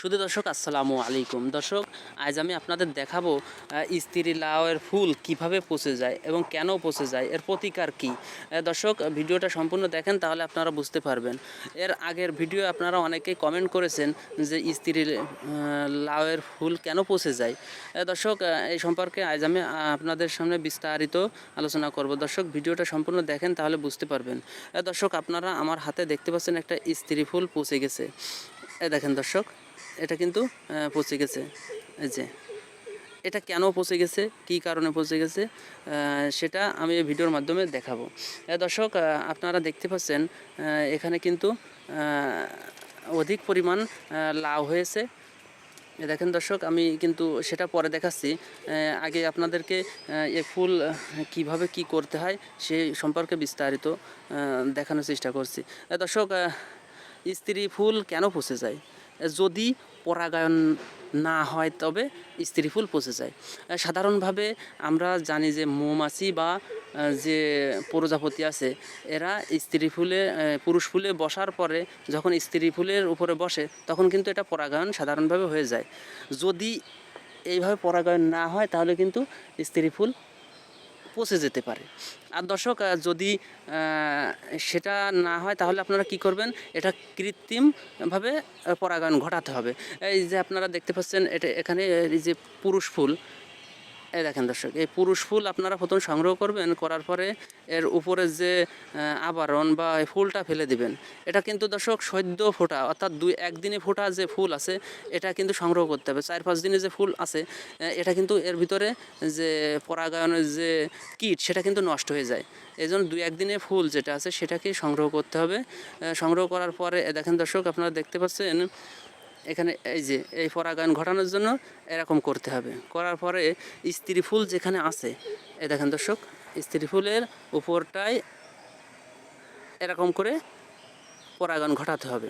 শুধু দর্শক, আসসালামু আলাইকুম। দর্শক, আজ আমি আপনাদের দেখাবো স্ত্রী লাউয়ের ফুল কীভাবে পচে যায় এবং কেন পচে যায়, এর প্রতিকার কি? দর্শক, ভিডিওটা সম্পূর্ণ দেখেন, তাহলে আপনারা বুঝতে পারবেন। এর আগের ভিডিও আপনারা অনেকেই কমেন্ট করেছেন যে স্ত্রী লাউয়ের ফুল কেন পচে যায়। দর্শক এই সম্পর্কে আজ আমি আপনাদের সামনে বিস্তারিত আলোচনা করব। দর্শক, ভিডিওটা সম্পূর্ণ দেখেন, তাহলে বুঝতে পারবেন। দর্শক, আপনারা আমার হাতে দেখতে পাচ্ছেন একটা স্ত্রী ফুল পচে গেছে। এই দেখেন দর্শক এটা কিন্তু পচে গেছে। এই যে, এটা কেন পচে গেছে? কী কারণে পচে গেছে? সেটা আমি এই ভিডিওর মাধ্যমে দেখাবো। দর্শক আপনারা দেখতে পাচ্ছেন এখানে কিন্তু অধিক পরিমাণ লাভ হয়েছে। দেখেন দর্শক, আমি কিন্তু সেটা পরে দেখাচ্ছি। আগে আপনাদেরকে এ ফুল কীভাবে কি করতে হয় সেই সম্পর্কে বিস্তারিত দেখানোর চেষ্টা করছি। দর্শক স্ত্রী ফুল কেন পচে যায়? যদি পরাগায়ন না হয় তবে স্ত্রী ফুল পচে যায়। সাধারণভাবে আমরা জানি যে মৌমাছি বা যে প্রজাপতি আছে, এরা স্ত্রী ফুলে পুরুষ ফুলে বসার পরে যখন স্ত্রী ফুলের উপরে বসে তখন কিন্তু এটা পরাগায়ন সাধারণভাবে হয়ে যায়। যদি এইভাবে পরাগায়ন না হয় তাহলে কিন্তু স্ত্রী ফুল পচে যেতে পারে। আর দর্শক যদি সেটা না হয়, তাহলে আপনারা কি করবেন? এটা কৃত্রিমভাবে পরাগায়ন ঘটাতে হবে। এই যে আপনারা দেখতে পাচ্ছেন, এটা এখানে, এই যে পুরুষ ফুল এই দেখেন দর্শক, এই পুরুষ ফুল আপনারা প্রথম সংগ্রহ করবেন, করার পরে এর উপরে যে আবরণ বা ফুলটা ফেলে দিবেন। এটা কিন্তু দর্শক সদ্য ফোটা, অর্থাৎ দুই, একদিনে ফোটা যে ফুল আছে, এটা কিন্তু সংগ্রহ করতে হবে। চার, পাঁচ দিনে যে ফুল আছে এটা কিন্তু এর ভিতরে যে পরাগায়নের যে কীট, সেটা কিন্তু নষ্ট হয়ে যায়। এই জন্য দুই, একদিনে ফুল যেটা আছে সেটাকে সংগ্রহ করতে হবে। সংগ্রহ করার পরে দেখেন দর্শক, আপনারা দেখতে পাচ্ছেন এখানে এই যে, এই পরাগায়ন ঘটানোর জন্য এরকম করতে হবে। করার পরে স্ত্রী ফুল যেখানে আছে এই দেখেন দর্শক, স্ত্রী ফুলের উপরটায় এরকম করে পরাগায়ন ঘটাতে হবে।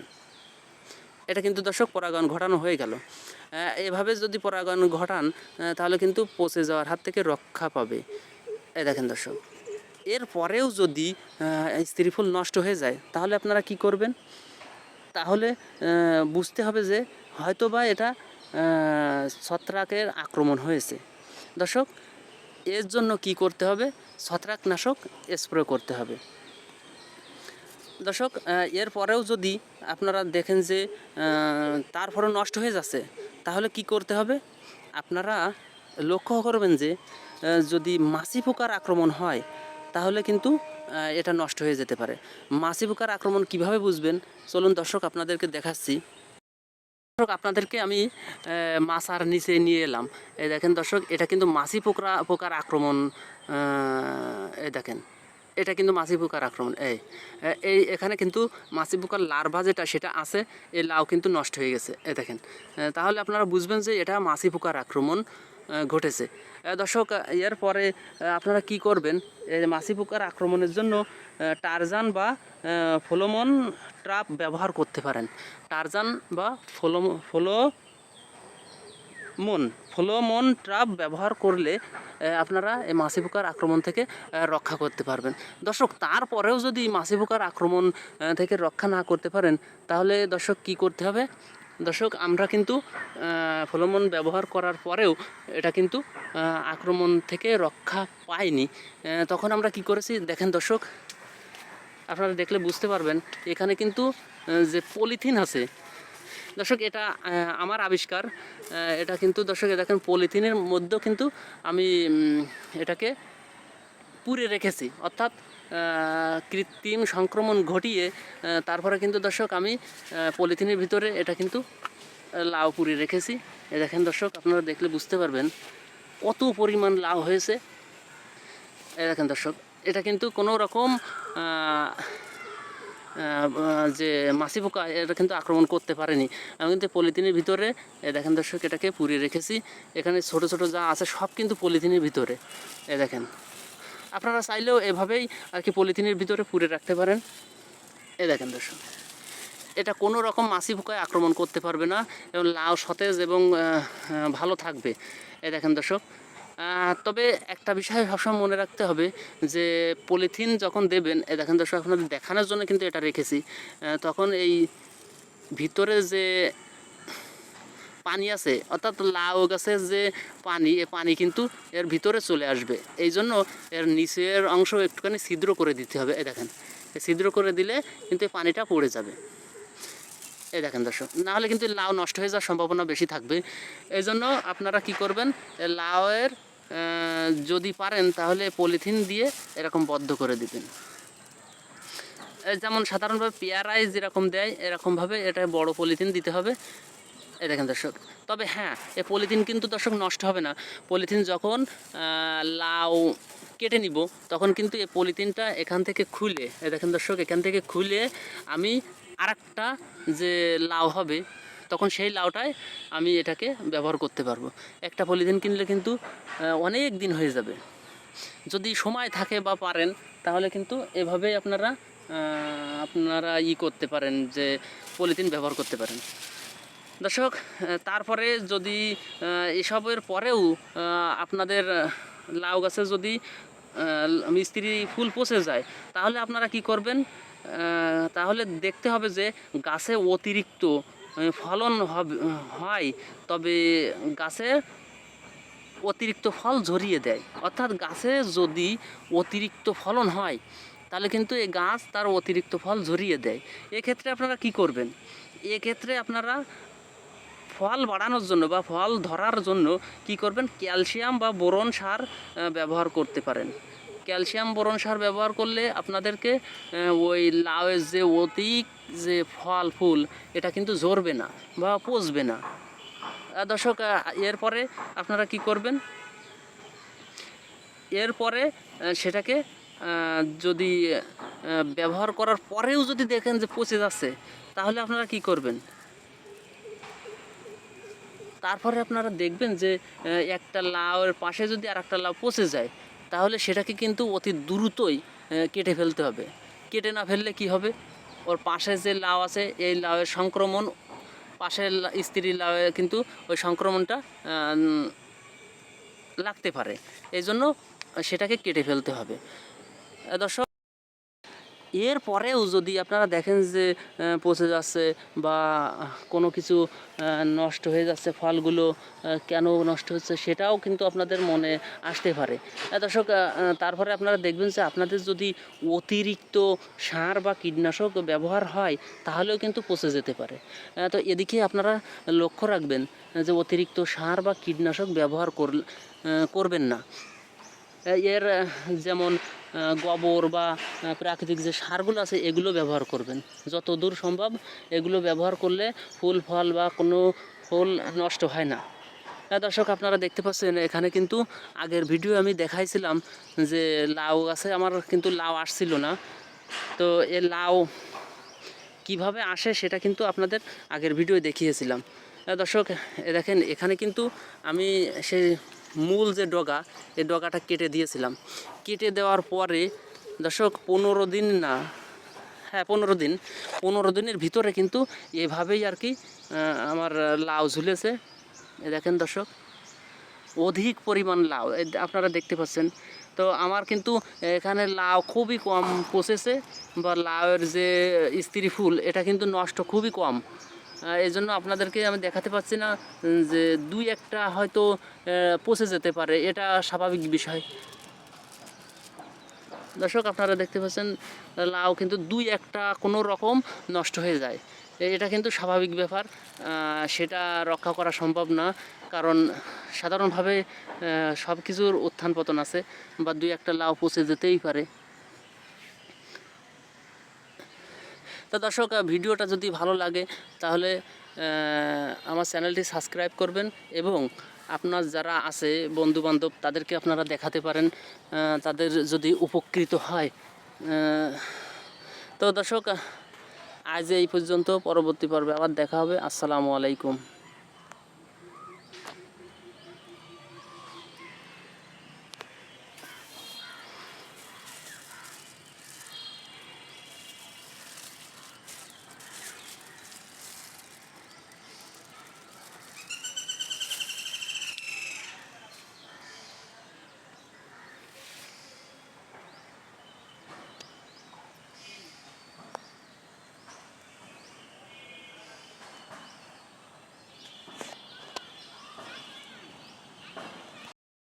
এটা কিন্তু দর্শক পরাগায়ন ঘটানো হয়ে গেল। এভাবে যদি পরাগায়ন ঘটান তাহলে কিন্তু পচে যাওয়ার হাত থেকে রক্ষা পাবে। এই দেখেন দর্শক, এরপরেও যদি স্ত্রী ফুল নষ্ট হয়ে যায়, তাহলে আপনারা কি করবেন? তাহলে বুঝতে হবে যে হয়তোবা এটা ছত্রাকের আক্রমণ হয়েছে। দর্শক, এর জন্য কি করতে হবে? ছত্রাকনাশক স্প্রে করতে হবে। দর্শক এরপরেও যদি আপনারা দেখেন যে তারপরে নষ্ট হয়ে যাচ্ছে, তাহলে কি করতে হবে? আপনারা লক্ষ্য করবেন যে যদি মাছি পোকার আক্রমণ হয় তাহলে কিন্তু এটা নষ্ট হয়ে যেতে পারে। মাছি পোকার আক্রমণ কীভাবে বুঝবেন? চলুন দর্শক আপনাদেরকে দেখাচ্ছি। দর্শক, আপনাদেরকে আমি মাছার নিচে নিয়ে এলাম। এই দেখেন দর্শক, এটা কিন্তু মাছি পোকা পোকার আক্রমণ এই দেখেন। এটা কিন্তু মাছি পোকার আক্রমণ, এই এই এখানে কিন্তু মাছি পোকার লার্ভা যেটা, সেটা আছে, এই লাউ কিন্তু নষ্ট হয়ে গেছে এ দেখেন। তাহলে আপনারা বুঝবেন যে এটা মাছি পোকার আক্রমণ। ঘটেছে। দর্শক এর পরে আপনারা কি করবেন? মাছি পোকার আক্রমণের জন্য টারজান বা ফলোমন ট্রাপ ব্যবহার করতে পারেন। টারজান বা ফলো ফলো মন ফলোমন ট্রাপ ব্যবহার করলে আপনারা এই মাছি পোকার আক্রমণ থেকে রক্ষা করতে পারবেন। দর্শক, তারপরেও যদি মাছি পোকার আক্রমণ থেকে রক্ষা না করতে পারেন, তাহলে দর্শক কি করতে হবে? দর্শক আমরা কিন্তু ফলমন ব্যবহার করার পরেও এটা কিন্তু আক্রমণ থেকে রক্ষা আহ, তখন আমরা কি করেছি? দেখেন দর্শক আপনারা দেখলে বুঝতে পারবেন এখানে কিন্তু যে পলিথিন আছে দর্শক এটা আমার আবিষ্কার। এটা কিন্তু দর্শক দেখেন পলিথিনের মধ্যেও কিন্তু আমি এটাকে পুরে রেখেছি। অর্থাৎ কৃত্রিম সংক্রমণ ঘটিয়ে তারপরে কিন্তু দর্শক আমি পলিথিনের ভিতরে এটা কিন্তু লাউ পুরে রেখেছি। এ দেখেন দর্শক, আপনারা দেখলে বুঝতে পারবেন কত পরিমাণ লাউ হয়েছে। এই দেখেন দর্শক, এটা কিন্তু কোনো রকম যে মাছি পোকা, এটা কিন্তু আক্রমণ করতে পারেনি। আমি কিন্তু পলিথিনের ভিতরে, এ দেখেন দর্শক, এটাকে পুড়িয়ে রেখেছি। এখানে ছোট ছোট যা আছে সব কিন্তু পলিথিনের ভিতরে। এ দেখেন আপনারা চাইলেও এভাবেই আর কি পলিথিনের ভিতরে পুড়ে রাখতে পারেন। এ দেখেন দর্শক, এটা কোনো রকম মাছি পোকায় আক্রমণ করতে পারবে না এবং লাউ, সতেজ এবং ভালো থাকবে। এই দেখেন দর্শক তবে একটা বিষয় সবসময় মনে রাখতে হবে যে পলিথিন যখন দেবেন এই দেখেন দর্শক, আপনাদের দেখানোর জন্য কিন্তু এটা রেখেছি তখন এই ভিতরে যে পানি আছে, অর্থাৎ লাউ গাছের যে পানি, এ পানি কিন্তু এর ভিতরে চলে আসবে। এই জন্য এর নিচের অংশ একটুখানি ছিদ্র করে দিতে হবে। এ দেখেন ছিদ্র করে দিলে কিন্তু এই পানিটা পড়ে যাবে। এই দেখেন দর্শক নাহলে কিন্তু লাউ নষ্ট হয়ে যাওয়ার সম্ভাবনা বেশি থাকবে। এই জন্য আপনারা কি করবেন লাউয়ের যদি পারেন তাহলে পলিথিন দিয়ে এরকম বদ্ধ করে দিবেন। যেমন সাধারণভাবে পেয়ারায় যেরকম দেয়, এরকমভাবে এটা বড় পলিথিন দিতে হবে। এই দেখেন দর্শক? তবে হ্যাঁ এই পলিথিন কিন্তু দর্শক নষ্ট হবে না। পলিথিন যখন লাউ কেটে নিব, তখন কিন্তু এই পলিথিনটা এখান থেকে খুলে এই দেখেন দর্শক, এখান থেকে খুলে আমি আরেকটা যে লাউ হবে, তখন সেই লাউটায় আমি এটাকে ব্যবহার করতে পারব। একটা পলিথিন কিনলে কিন্তু অনেক দিন হয়ে যাবে। যদি সময় থাকে বা পারেন, তাহলে কিন্তু এভাবেই আপনারা আপনারা ই করতে পারেন যে পলিথিন ব্যবহার করতে পারেন। দর্শক তারপরে যদি এসবের পরেও আপনাদের লাউ গাছে যদি মিস্ত্রি ফুল পচে যায়, তাহলে আপনারা কি করবেন? তাহলে দেখতে হবে যে গাছে অতিরিক্ত ফলন হয়, তবে গাছে অতিরিক্ত ফল ঝরিয়ে দেয়। অর্থাৎ গাছে যদি অতিরিক্ত ফলন হয়, তাহলে কিন্তু এই গাছ তার অতিরিক্ত ফল ঝরিয়ে দেয়। এক্ষেত্রে আপনারা কি করবেন? এক্ষেত্রে আপনারা ফল বাড়ানোর জন্য বা ফল ধরার জন্য কি করবেন? ক্যালসিয়াম বা বোরন সার ব্যবহার করতে পারেন। ক্যালসিয়াম, বোরন সার ব্যবহার করলে আপনাদেরকে ওই লাউয়ের যে অধিক যে ফল, ফুল, এটা কিন্তু ঝরবে না বা পচবে না। দর্শক এরপরে আপনারা কি করবেন? এরপরে সেটাকে যদি ব্যবহার করার পরেও যদি দেখেন যে পচে যাচ্ছে, তাহলে আপনারা কি করবেন? তারপরে আপনারা দেখবেন যে একটা লাউয়ের পাশে যদি আর একটা লাউ পচে যায়, তাহলে সেটাকে কিন্তু অতি দ্রুতই কেটে ফেলতে হবে। কেটে না ফেললে কি হবে? ওর পাশে যে লাউ আছে, এই লাউয়ের সংক্রমণ, পাশের লা- স্ত্রী লাউয়ে কিন্তু ওই সংক্রমণটা লাগতে পারে। এই জন্য সেটাকে কেটে ফেলতে হবে। দর্শক এর পরেও যদি আপনারা দেখেন যে পচে যাচ্ছে বা কোনো কিছু নষ্ট হয়ে যাচ্ছে, ফলগুলো কেন নষ্ট হচ্ছে সেটাও কিন্তু আপনাদের মনে আসতে পারে। দর্শক তারপরে আপনারা দেখবেন যে আপনাদের যদি অতিরিক্ত সার বা কীটনাশক ব্যবহার হয়, তাহলেও কিন্তু পচে যেতে পারে। তো এদিকে আপনারা লক্ষ্য রাখবেন যে অতিরিক্ত সার বা কীটনাশক ব্যবহার করবেন না। এর যেমন গোবর বা প্রাকৃতিক যে সারগুলো আছে এগুলো ব্যবহার করবেন। যত দূর সম্ভব এগুলো ব্যবহার করলে ফুল ফল বা কোনো ফুল নষ্ট হয় না। হ্যাঁ দর্শক আপনারা দেখতে পাচ্ছেন এখানে কিন্তু আগের ভিডিও আমি দেখাইছিলাম যে লাউ গাছে আমার কিন্তু লাউ আসছিল না। তো এ লাউ কীভাবে আসে সেটা কিন্তু আপনাদের আগের ভিডিও দেখিয়েছিলাম। আহ, দর্শক দেখেন এখানে কিন্তু আমি সেই মূল যে ডগা, এই ডগাটা কেটে দিয়েছিলাম। কেটে দেওয়ার পরে, দর্শক, পনেরো দিন না হ্যাঁ পনেরো দিন। পনেরো দিনের ভিতরে কিন্তু এভাবেই আর কি আমার লাউ ঝুলেছে। দেখেন দর্শক, অধিক পরিমাণ লাউ। আপনারা দেখতে পাচ্ছেন। তো আমার কিন্তু এখানে লাউ খুবই কম পচেছে, বা লাউয়ের যে স্ত্রী ফুল, এটা কিন্তু নষ্ট খুবই কম। এই জন্য আপনাদেরকে আমি দেখাতে পাচ্ছি না যে দুই একটা হয়তো পচে যেতে পারে, এটা স্বাভাবিক বিষয়। দর্শক, আপনারা দেখতে পাচ্ছেন, লাউ কিন্তু দুই একটা কোনো রকম নষ্ট হয়ে যায়। এটা কিন্তু স্বাভাবিক ব্যাপার সেটা রক্ষা করা সম্ভব না, কারণ সাধারণভাবে সব কিছুর উত্থান পতন আছে, বা দুই একটা লাউ পচে যেতেই পারে। তো দর্শক ভিডিওটা যদি ভালো লাগে, তাহলে আমার চ্যানেলটি সাবস্ক্রাইব করবেন এবং আপনার যারা আছে বন্ধু বান্ধব তাদেরকে আপনারা দেখাতে পারেন তাদের যদি উপকৃত হয় তো দর্শক আজ এই পর্যন্ত, পরবর্তী পর্বে আবার দেখা হবে। আসসালামু আলাইকুম।